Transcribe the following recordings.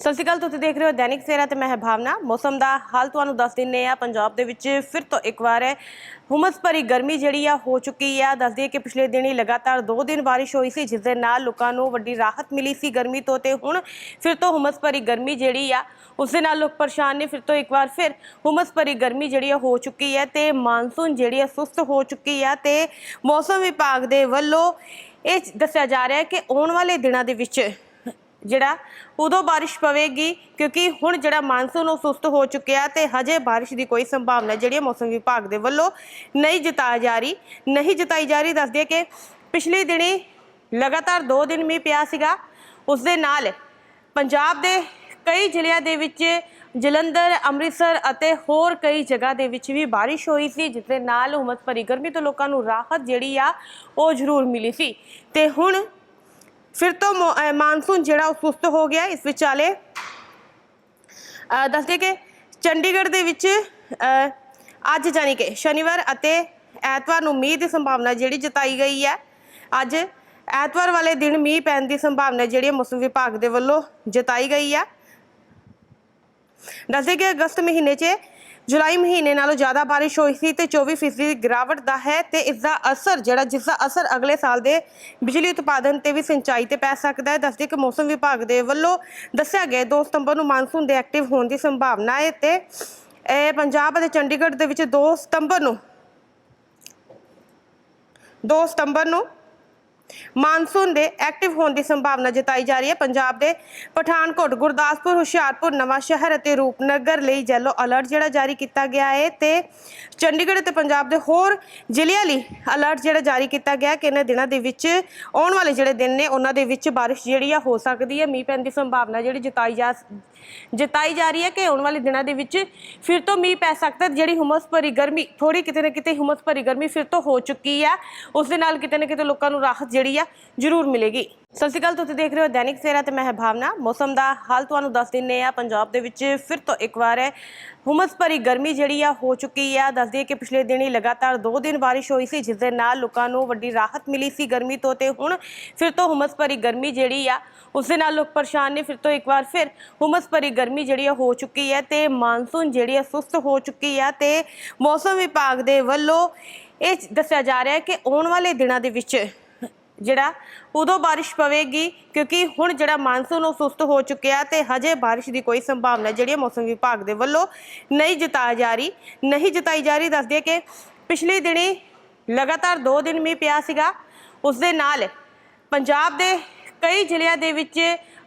ਸਤਿ ਸ਼੍ਰੀ ਅਕਾਲ, ਤੁਸੀਂ ਦੇਖ ਰਹੇ ਹੋ ਦੈਨਿਕ ਸਵੇਰਾ ਤੇ ਮੈਂ ਹਾਂ ਭਾਵਨਾ। ਮੌਸਮ ਦਾ ਹਾਲ ਤੁਹਾਨੂੰ ਦੱਸ ਦਿੰਨੇ ਆ ਪੰਜਾਬ ਦੇ ਵਿੱਚ ਫਿਰ ਤੋਂ ਇੱਕ ਵਾਰ ਹੈ ਹੁਮਸ ਭਰੀ ਗਰਮੀ ਜਿਹੜੀ ਆ ਹੋ ਚੁੱਕੀ ਆ। ਦੱਸ ਦਈਏ ਕਿ ਪਿਛਲੇ ਦਿਨੀ ਲਗਾਤਾਰ 2 ਦਿਨ ਬਾਰਿਸ਼ ਹੋਈ ਸੀ, ਜਿਸ ਦੇ ਨਾਲ ਲੋਕਾਂ ਨੂੰ ਵੱਡੀ ਰਾਹਤ ਮਿਲੀ ਸੀ ਗਰਮੀ ਤੋਂ ਤੇ ਹੁਣ ਫਿਰ ਤੋਂ ਹੁਮਸ ਭਰੀ ਗਰਮੀ ਜਿਹੜੀ ਆ, ਉਸ ਦੇ ਨਾਲ ਲੋਕ ਪਰੇਸ਼ਾਨ ਨੇ। ਫਿਰ ਤੋਂ ਇੱਕ ਵਾਰ ਫਿਰ ਹੁਮਸ ਭਰੀ ਗਰਮੀ ਜਿਹੜੀ ਆ ਹੋ ਚੁੱਕੀ ਹੈ ਤੇ ਮਾਨਸੂਨ ਜਿਹੜੀ ਆ ਸੁਸਤ ਹੋ ਚੁੱਕੀ ਆ ਤੇ ਮੌਸਮ ਵਿਭਾਗ ਦੇ ਵੱਲੋਂ ਇਹ ਦੱਸਿਆ ਜਾ ਰਿਹਾ ਹੈ ਕਿ ਆਉਣ ਵਾਲੇ ਦਿਨਾਂ ਦੇ ਵਿੱਚ ਜਿਹੜਾ ਉਦੋਂ ਬਾਰਿਸ਼ ਪਵੇਗੀ, ਕਿਉਂਕਿ ਹੁਣ ਜਿਹੜਾ ਮਾਨਸੂਨ ਉਹ ਸੁਸਤ ਹੋ ਚੁੱਕਿਆ ਤੇ ਹਜੇ ਬਾਰਿਸ਼ ਦੀ ਕੋਈ ਸੰਭਾਵਨਾ ਜਿਹੜੀ ਹੈ ਮੌਸਮ ਵਿਭਾਗ ਦੇ ਵੱਲੋਂ ਨਹੀਂ ਜਤਾਈ ਜਾ ਰਹੀ। ਨਹੀਂ ਜਤਾਈ ਜਾ ਰਹੀ, ਦੱਸਦੀ ਕਿ ਪਿਛਲੇ ਦਿਨੀ ਲਗਾਤਾਰ 2 ਦਿਨ ਮੀਂਹ ਪਿਆ ਸੀਗਾ। ਉਸ ਦੇ ਨਾਲ ਪੰਜਾਬ ਦੇ ਕਈ ਜ਼ਿਲ੍ਹਿਆਂ ਦੇ ਵਿੱਚ ਜਲੰਧਰ, ਅੰਮ੍ਰਿਤਸਰ ਅਤੇ ਹੋਰ ਕਈ ਜਗ੍ਹਾ ਦੇ ਵਿੱਚ ਵੀ ਬਾਰਿਸ਼ ਹੋਈ ਸੀ, ਜਿਸ ਦੇ ਨਾਲ ਉਮਸ ਭਰੀ ਗਰਮੀ ਤੋਂ ਲੋਕਾਂ ਨੂੰ ਰਾਹਤ ਜਿਹੜੀ ਆ ਉਹ ਜ਼ਰੂਰ ਮਿਲੀ ਸੀ। ਤੇ ਹੁਣ ਫਿਰ ਤੋਂ ਮਾਨਸੂਨ ਜਿਹੜਾ ਉਹ ਸੁਸਤ ਹੋ ਗਿਆ ਇਸ ਵਿਚਾਲੇ। ਦੱਸਦੇ ਕਿ ਚੰਡੀਗੜ੍ਹ ਦੇ ਵਿੱਚ ਅੱਜ ਜਾਨੀ ਕਿ ਸ਼ਨੀਵਾਰ ਅਤੇ ਐਤਵਾਰ ਨੂੰ ਮੀਂਹ ਦੀ ਸੰਭਾਵਨਾ ਜਿਹੜੀ ਜਤਾਈ ਗਈ ਹੈ। ਅੱਜ ਐਤਵਾਰ ਵਾਲੇ ਦਿਨ ਮੀਂਹ ਪੈਣ ਦੀ ਸੰਭਾਵਨਾ ਜਿਹੜੀ ਮੌਸਮ ਵਿਭਾਗ ਦੇ ਵੱਲੋਂ ਜਤਾਈ ਗਈ ਹੈ। ਦੱਸਦੇ ਕਿ ਅਗਸਤ ਮਹੀਨੇ 'ਚ ਜੁਲਾਈ ਮਹੀਨੇ ਨਾਲੋਂ ਜ਼ਿਆਦਾ ਬਾਰਿਸ਼ ਹੋਈ ਸੀ ਤੇ 24% ਦੀ ਗਿਰਾਵਟ ਦਾ ਹੈ ਤੇ ਇਸ ਦਾ ਅਸਰ ਜਿਹੜਾ ਜਿਸ ਦਾ ਅਸਰ ਅਗਲੇ ਸਾਲ ਦੇ ਬਿਜਲੀ ਉਤਪਾਦਨ ਤੇ ਵੀ ਸਿੰਚਾਈ ਤੇ ਪੈ ਸਕਦਾ ਹੈ। ਦੱਸਦੇ ਕਿ ਮੌਸਮ ਵਿਭਾਗ ਦੇ ਵੱਲੋਂ ਦੱਸਿਆ ਗਿਆ 2 ਸਤੰਬਰ ਨੂੰ ਮਾਨਸੂਨ ਦੇ ਐਕਟਿਵ ਹੋਣ ਦੀ ਸੰਭਾਵਨਾ ਹੈ ਤੇ ਇਹ ਪੰਜਾਬ ਅਤੇ ਚੰਡੀਗੜ੍ਹ ਦੇ ਵਿੱਚ 2 ਸਤੰਬਰ ਨੂੰ 2 ਸਤੰਬਰ ਨੂੰ ਮਾਨਸੂਨ ਦੇ ਐਕਟਿਵ ਹੋਣ ਦੀ ਸੰਭਾਵਨਾ ਜਤਾਈ ਜਾ ਰਹੀ ਹੈ। ਪੰਜਾਬ ਦੇ ਪਠਾਨਕੋਟ, ਗੁਰਦਾਸਪੁਰ, ਹੁਸ਼ਿਆਰਪੁਰ ਨਵਾਂ ਸ਼ਹਿਰ ਅਤੇ ਰੂਪਨਗਰ ਲਈ ਯੈਲੋ ਅਲਰਟ ਜਿਹੜਾ ਜਾਰੀ ਕੀਤਾ ਗਿਆ ਹੈ ਤੇ ਚੰਡੀਗੜ੍ਹ ਤੇ ਪੰਜਾਬ ਦੇ ਹੋਰ ਜ਼ਿਲ੍ਹਿਆਂ ਲਈ ਅਲਰਟ ਜਿਹੜਾ ਜਾਰੀ ਕੀਤਾ ਗਿਆ ਕਿ ਇਹਨਾਂ ਦਿਨਾਂ ਦੇ ਵਿੱਚ ਆਉਣ ਵਾਲੇ ਜਿਹੜੇ ਦਿਨ ਨੇ, ਉਹਨਾਂ ਦੇ ਵਿੱਚ ਬਾਰਿਸ਼ ਜਿਹੜੀ ਆ ਹੋ ਸਕਦੀ ਹੈ। ਮੀਂਹ ਪੈਣ ਦੀ ਸੰਭਾਵਨਾ ਜਿਹੜੀ ਜਤਾਈ ਜਾ ਜਤਾਈ ਜਾ ਰਹੀ ਹੈ ਕਿ ਆਉਣ ਵਾਲੇ ਦਿਨਾਂ ਦੇ ਵਿੱਚ ਫਿਰ ਤੋਂ ਮੀਂਹ ਪੈ ਸਕਦਾ ਹੈ। ਜਿਹੜੀ ਹੁਮਸ ਭਰੀ ਗਰਮੀ ਥੋੜੀ ਕਿਤੇ ਨਾ ਕਿਤੇ ਹੁਮਸ ਭਰੀ ਗਰਮੀ ਫਿਰ ਤੋਂ ਹੋ ਚੁੱਕੀ ਹੈ ਉਸ ਦੇ ਨਾਲ ਕਿਤੇ ਨਾ ਕਿਤੇ ਲੋਕਾਂ ਨੂੰ ਰਾਹਤ ਜਿਹੜੀ ਆ, ਜ਼ਰੂਰ ਮਿਲੇਗੀ। ਸਤਿ ਸ਼੍ਰੀ ਅਕਾਲ, ਤੁਸੀਂ ਦੇਖ ਰਹੇ ਹੋ ਦੈਨਿਕ ਸਵੇਰਾ ਤੇ ਮੈਂ ਹਾਂ ਭਾਵਨਾ। ਮੌਸਮ ਦਾ ਹਾਲ ਤੁਹਾਨੂੰ ਦੱਸ ਦਿੰਨੇ ਆ। ਪੰਜਾਬ ਦੇ ਵਿੱਚ ਫਿਰ ਤੋਂ ਇੱਕ ਵਾਰ ਹੈ ਹੁਮਸ ਭਰੀ ਗਰਮੀ ਜਿਹੜੀ ਆ ਹੋ ਚੁੱਕੀ ਆ। ਦੱਸ ਦਈਏ ਕਿ ਪਿਛਲੇ ਦਿਨੀ ਲਗਾਤਾਰ 2 ਦਿਨ ਬਾਰਿਸ਼ ਹੋਈ ਸੀ, ਜਿਸ ਦੇ ਨਾਲ ਲੋਕਾਂ ਨੂੰ ਵੱਡੀ ਰਾਹਤ ਮਿਲੀ ਸੀ ਗਰਮੀ ਤੋਂ ਤੇ ਹੁਣ ਫਿਰ ਤੋਂ ਹੁਮਸ ਭਰੀ ਗਰਮੀ ਜਿਹੜੀ ਆ, ਉਸ ਦੇ ਨਾਲ ਲੋਕ ਪਰੇਸ਼ਾਨ ਨੇ। ਫਿਰ ਤੋਂ ਇੱਕ ਵਾਰ ਫਿਰ ਹੁਮਸ ਭਰੀ ਗਰਮੀ ਜਿਹੜੀ ਆ ਹੋ ਚੁੱਕੀ ਹੈ ਤੇ ਮਾਨਸੂਨ ਜਿਹੜੀ ਆ ਸੁਸਤ ਹੋ ਚੁੱਕੀ ਆ ਤੇ ਮੌਸਮ ਵਿਭਾਗ ਦੇ ਵੱਲੋਂ ਇਹ ਦੱਸਿਆ ਜਾ ਰਿਹਾ ਹੈ ਕਿ ਆਉਣ ਵਾਲੇ ਦਿਨਾਂ ਦੇ ਵਿੱਚ ਜਿਹੜਾ ਉਦੋਂ ਬਾਰਿਸ਼ ਪਵੇਗੀ, ਕਿਉਂਕਿ ਹੁਣ ਜਿਹੜਾ ਮਾਨਸੂਨ ਉਹ ਸੁਸਤ ਹੋ ਚੁੱਕਿਆ ਤੇ ਹਜੇ ਬਾਰਿਸ਼ ਦੀ ਕੋਈ ਸੰਭਾਵਨਾ ਜਿਹੜੀ ਮੌਸਮ ਵਿਭਾਗ ਦੇ ਵੱਲੋਂ ਨਹੀਂ ਜਤਾਈ ਜਾ ਰਹੀ, ਨਹੀਂ ਜਤਾਈ ਜਾ ਰਹੀ, ਦੱਸਦੀ ਹੈ ਕਿ ਪਿਛਲੇ ਦਿਨੀ ਲਗਾਤਾਰ 2 ਦਿਨ ਮੀਂਹ ਪਿਆ ਸੀਗਾ। ਉਸ ਦੇ ਨਾਲ ਪੰਜਾਬ ਦੇ ਕਈ ਜ਼ਿਲ੍ਹਿਆਂ ਦੇ ਵਿੱਚ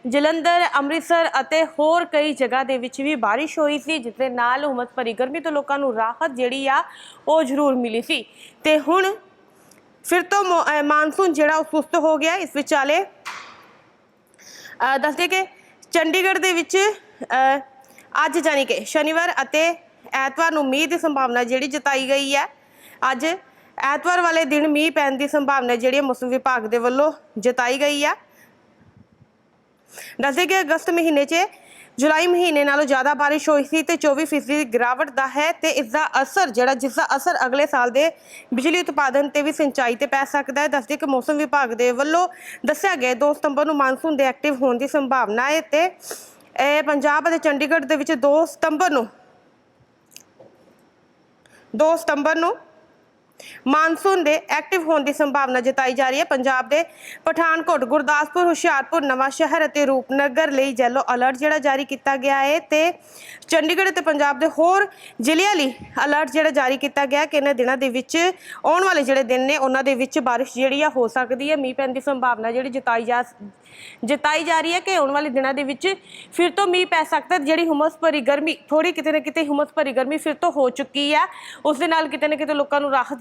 ਜਲੰਧਰ, ਅੰਮ੍ਰਿਤਸਰ ਅਤੇ ਹੋਰ ਕਈ ਜਗ੍ਹਾ ਦੇ ਵਿੱਚ ਵੀ ਬਾਰਿਸ਼ ਹੋਈ ਸੀ, ਜਿਸ ਦੇ ਨਾਲ ਉਮਸ ਭਰੀ ਗਰਮੀ ਤੋਂ ਲੋਕਾਂ ਨੂੰ ਰਾਹਤ ਜਿਹੜੀ ਆ ਉਹ ਜ਼ਰੂਰ ਮਿਲੀ ਸੀ। ਤੇ ਹੁਣ ਫਿਰ ਤੋਂ ਮਾਨਸੂਨ ਜਿਹੜਾ ਉਹ ਸੁਸਤ ਹੋ ਗਿਆ ਇਸ ਵਿਚਾਲੇ। ਦੱਸਦੇ ਕਿ ਚੰਡੀਗੜ੍ਹ ਦੇ ਵਿੱਚ ਅੱਜ ਜਾਨੀ ਕਿ ਸ਼ਨੀਵਾਰ ਅਤੇ ਐਤਵਾਰ ਨੂੰ ਮੀਂਹ ਦੀ ਸੰਭਾਵਨਾ ਜਿਹੜੀ ਜਤਾਈ ਗਈ ਹੈ। ਅੱਜ ਐਤਵਾਰ ਵਾਲੇ ਦਿਨ ਮੀਂਹ ਪੈਣ ਦੀ ਸੰਭਾਵਨਾ ਜਿਹੜੀ ਮੌਸਮ ਵਿਭਾਗ ਦੇ ਵੱਲੋਂ ਜਤਾਈ ਗਈ ਹੈ। ਦੱਸਦੇ ਕਿ ਅਗਸਤ ਮਹੀਨੇ 'ਚ ਜੁਲਾਈ ਮਹੀਨੇ ਨਾਲੋਂ ਜ਼ਿਆਦਾ ਬਾਰਿਸ਼ ਹੋਈ ਸੀ ਤੇ 24% ਦੀ ਗਿਰਾਵਟ ਦਾ ਹੈ ਤੇ ਇਸ ਦਾ ਅਸਰ ਜਿਹੜਾ ਜਿਸ ਦਾ ਅਸਰ ਅਗਲੇ ਸਾਲ ਦੇ ਬਿਜਲੀ ਉਤਪਾਦਨ ਤੇ ਵੀ ਸਿੰਚਾਈ ਤੇ ਪੈ ਸਕਦਾ ਹੈ। ਦੱਸਦੇ ਕਿ ਮੌਸਮ ਵਿਭਾਗ ਦੇ ਵੱਲੋਂ ਦੱਸਿਆ ਗਿਆ 2 ਸਤੰਬਰ ਨੂੰ ਮਾਨਸੂਨ ਦੇ ਐਕਟਿਵ ਹੋਣ ਦੀ ਸੰਭਾਵਨਾ ਹੈ ਤੇ ਇਹ ਪੰਜਾਬ ਅਤੇ ਚੰਡੀਗੜ੍ਹ ਦੇ ਵਿੱਚ 2 ਸਤੰਬਰ ਨੂੰ 2 ਸਤੰਬਰ ਨੂੰ ਮਾਨਸੂਨ ਦੇ ਐਕਟਿਵ ਹੋਣ ਦੀ ਸੰਭਾਵਨਾ ਜਤਾਈ ਜਾ ਰਹੀ ਹੈ। ਪੰਜਾਬ ਦੇ ਪਠਾਨਕੋਟ, ਗੁਰਦਾਸਪੁਰ, ਹੁਸ਼ਿਆਰਪੁਰ, ਨਵਾਂ ਸ਼ਹਿਰ ਅਤੇ ਰੂਪਨਗਰ ਲਈ ਯੈਲੋ ਅਲਰਟ ਜਿਹੜਾ ਜਾਰੀ ਕੀਤਾ ਗਿਆ ਹੈ ਤੇ ਚੰਡੀਗੜ੍ਹ ਤੇ ਪੰਜਾਬ ਦੇ ਹੋਰ ਜ਼ਿਲ੍ਹਿਆਂ ਲਈ ਅਲਰਟ ਜਿਹੜਾ ਜਾਰੀ ਕੀਤਾ ਗਿਆ ਕਿ ਇਹਨਾਂ ਦਿਨਾਂ ਦੇ ਵਿੱਚ ਆਉਣ ਵਾਲੇ ਜਿਹੜੇ ਦਿਨ ਨੇ, ਉਹਨਾਂ ਦੇ ਵਿੱਚ ਬਾਰਿਸ਼ ਜਿਹੜੀ ਆ ਹੋ ਸਕਦੀ ਹੈ। ਮੀਂਹ ਪੈਣ ਦੀ ਸੰਭਾਵਨਾ ਜਿਹੜੀ ਜਤਾਈ ਜਾ ਜਤਾਈ ਜਾ ਰਹੀ ਹੈ ਕਿ ਆਉਣ ਵਾਲੇ ਦਿਨਾਂ ਦੇ ਵਿੱਚ ਫਿਰ ਤੋਂ ਮੀਂਹ ਪੈ ਸਕਦਾ ਜਿਹੜੀ ਹੁਮਸ ਭਰੀ ਗਰਮੀ ਥੋੜੀ ਕਿਤੇ ਨਾ ਕਿਤੇ ਹੁਮਸ ਭਰੀ ਗਰਮੀ ਫਿਰ ਤੋਂ ਹੋ ਚੁੱਕੀ ਹੈ ਉਸ ਦੇ ਨਾਲ ਕਿਤੇ ਨਾ ਕਿਤੇ ਲੋਕਾਂ ਨੂੰ ਰਾਹਤ